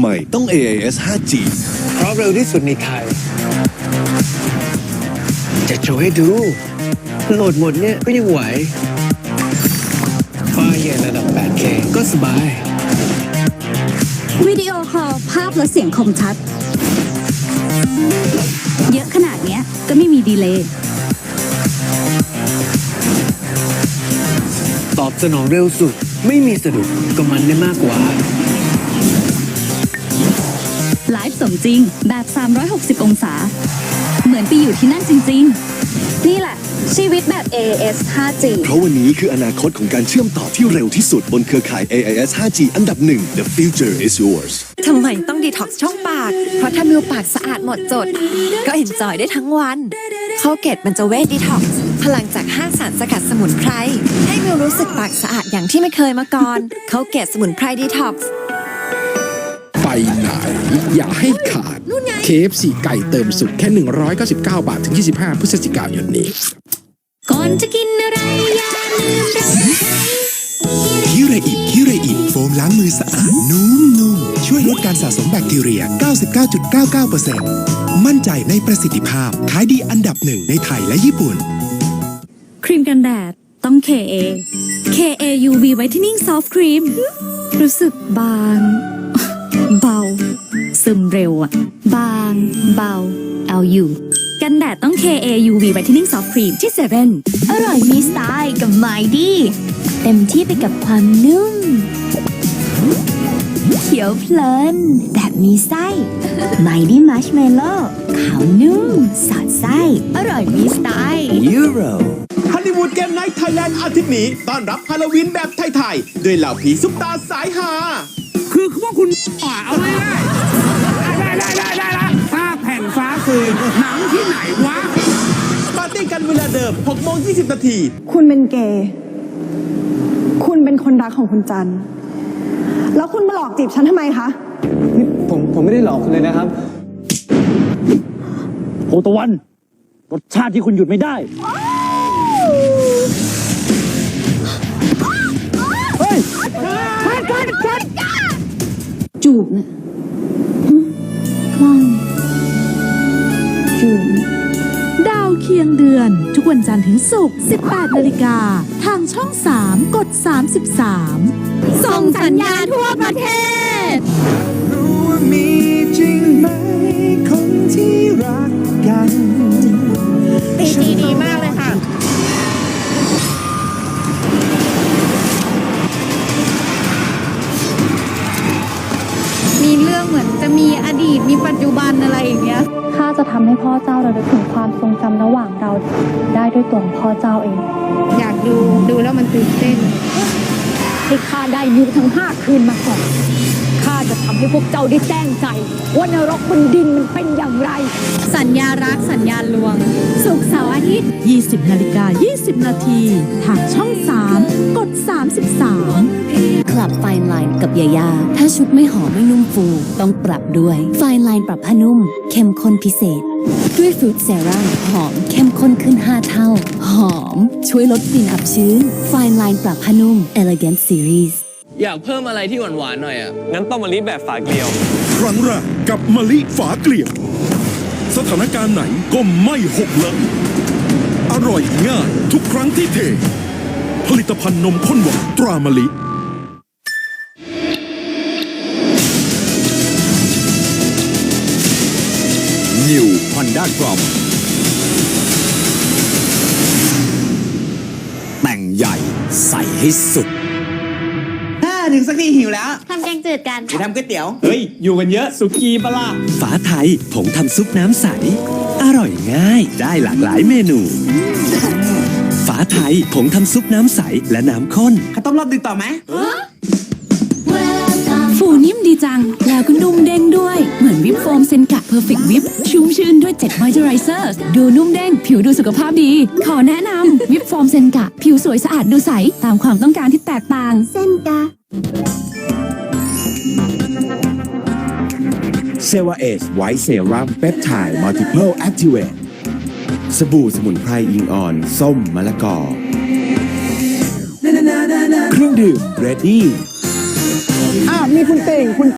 ใหม่ต้อง AIS 5G เพราะเร็วที่สุดในไทย จะโชว์ให้ดู โหลดหมดเนี่ยก็ยังไหวไฟล์ใหญ่ระดับ 8K ก็สบาย วิดีโอคอลภาพและเสียงคมชัด เยอะขนาดเนี้ยก็ไม่มีดีเลย์ตอบสนองเร็วสุด ไม่มีสะดุดก็มันได้มากกว่า ไลฟ์สมจริงแบบ 360 องศา เหมือนไปอยู่ที่นั่นจริง ๆ นี่แหละ ชีวิตแบบ AAS 5G เพราะวันนี้คืออนาคตของการเชื่อมต่อที่เร็วที่สุดบนเครือข่าย AIS 5G อันดับหนึ่ง The future is yours ทำไมต้องดีท็อกซ์ช่องปาก เพราะถ้ามิวปากสะอาดหมดจด ก็เห็นจอยได้ทั้งวันเขาเกตมันจะเวทดีท็อกซ์พลังจาก5สารสกัดสมุนไพร ให้มิวรู้สึกปากสะอาดอย่างที่ไม่เคยมาก่อน เขาเกตสมุนไพรดีท็อกซ์ ไปไหน อย่าให้ขาดเคฟสีไก่เติมสุกแค่ 199 บาท ถึง 25 พฤศจิกายนนี้ ก่อนจะกินอะไรอย่าลืมรับคิเรอิคิเรอิโฟมล้างมือสะอาดนุ่มๆ ช่วยลดการสะสมแบคทีเรีย 99.99%มั่นใจในประสิทธิภาพ ขายดีอันดับหนึ่งในไทยและญี่ปุ่น ครีมกันแดดต้อง KA KA UV Whitening Soft Cream รู้สึกบาง เบา ซึมเร็วอะบาง เบา LU กันแดดต้อง KA UV Whitening Soft Cream ที่เซเว่นอร่อยมีสไตล์กับไมดี้เต็มที่ไปกับความนุ่ม เขียวเพลิน แบบมีไส้ไมดี้มัชเมลโล่ขาวนุ่ม สอดไส้ อร่อยมีสไตล์ Euro ฮอลลีวูดเกมไนท์ไทยแลนด์อาทิตย์นี้ ต้อนรับฮาโลวีนแบบไทย ๆ ด้วยเหล่าผีซุปตาสายฮา เอาไม่ได้ได้ได้ได้ได้ละผ้าแผ่นฟ้าคืนหนังที่ไหนวะ ปาร์ตี้กันเวลาเดิม6โมง20 นาที คุณเป็นเกย์ คุณเป็นคนรักของคุณจันทร์แล้วคุณมาหลอกจีบฉันทำไมคะผมผมไม่ได้หลอกคุณเลยนะครับ โอตะวัน รสชาติที่คุณหยุดไม่ได้ เฮ้ยจัน จูบเนี่ยคลั่งจูบดาวเคียงเดือน ทุกวันจันทร์ถึงศุกร์ 18 นาฬิกา ทางช่อง 3 กด 33 ส่งสัญญาณทั่วประเทศ รู้ว่ามีจริงไหม ตมีปัจจุบันอะไรอย่างเงี้ยข้าจะทำให้พ่อเจ้าระลึกถึงความทรงจำระหว่างเราได้ด้วยตัวของพ่อเจ้าเอง อยากดูดูแล้วมันตื่นเต้นให้ข้าได้อยู่ทั้งห้าคืนมาก่อนข้าจะทำให้พวกเจ้าได้แจ้งใจ ว่านรกบนดินมันเป็นอย่างไร สัญญารักสัญญาณลวง สุกร์เสาร์อาทิตย์ 20 นาฬิกา 20 นาที ทางช่อง 3 กด 33ค ลับไฟน์ไลน์กับยาย่าถ้าชุดไม่หอมไม่นุ่มฟู ต้องปรับด้วยไฟน์ไลน์ปรับผ้านุ่ม เข้มข้นพิเศษ ด้วยฟรุตเซรั่มหอมเข้มข้นขึ้น 5 เท่า หอม ช่วยลดกลิ่นอับชื้นไฟน์ไลน์ปรับผ้านุ่ม Elegant Series อยากเพิ่มอะไรที่หวานๆหน่อยอะงั้นต้มมะลิแบบฝาเกลียว ครั้งแรกกับมะลิฝาเกลียว สถานการณ์ไหนก็ไม่หกเลอะอร่อยง่ายทุกครั้งที่เท ผลิตภัณฑ์นมข้นหวานตรามะลิ New Honda Grom แต่งใหญ่ใส่ให้สุดถึงสักทีหิวแล้วทำแกงจืดกันไปทำก๋วยเตี๋ยว เฮ้ย อยู่กันเยอะ สุกี้ปะล่ะฝาไทยผงทำซุปน้ำใส อร่อยง่าย ได้หลากหลายเมนู ฝาไทยผงทำซุปน้ำใสและน้ำข้นข้าวต้มรอบดึกต่อไหมฟูนิ่มดีจัง แล้วก็นุ่มเด้งด้วย มเซนกะเพอร์เฟกต์วิปชุ่มชื่นด้วย7 moisturizers ดูนุ่มเด้งผิวดูสุขภาพดี ขอแนะนำวิปโฟมเซนกะ ผิวสวยสะอาดดูใส ตามความต้องการที่แตกต่าง เส้นกะเซวาเอสไวท์เซรั่มเปปไทด์มัลติเพลแอคทีเวตสบู่สมุนไพรอิงออน ส้มมะละกอ เครื่องดื่มเรดดี้ อะมีคุณเต่งคุณ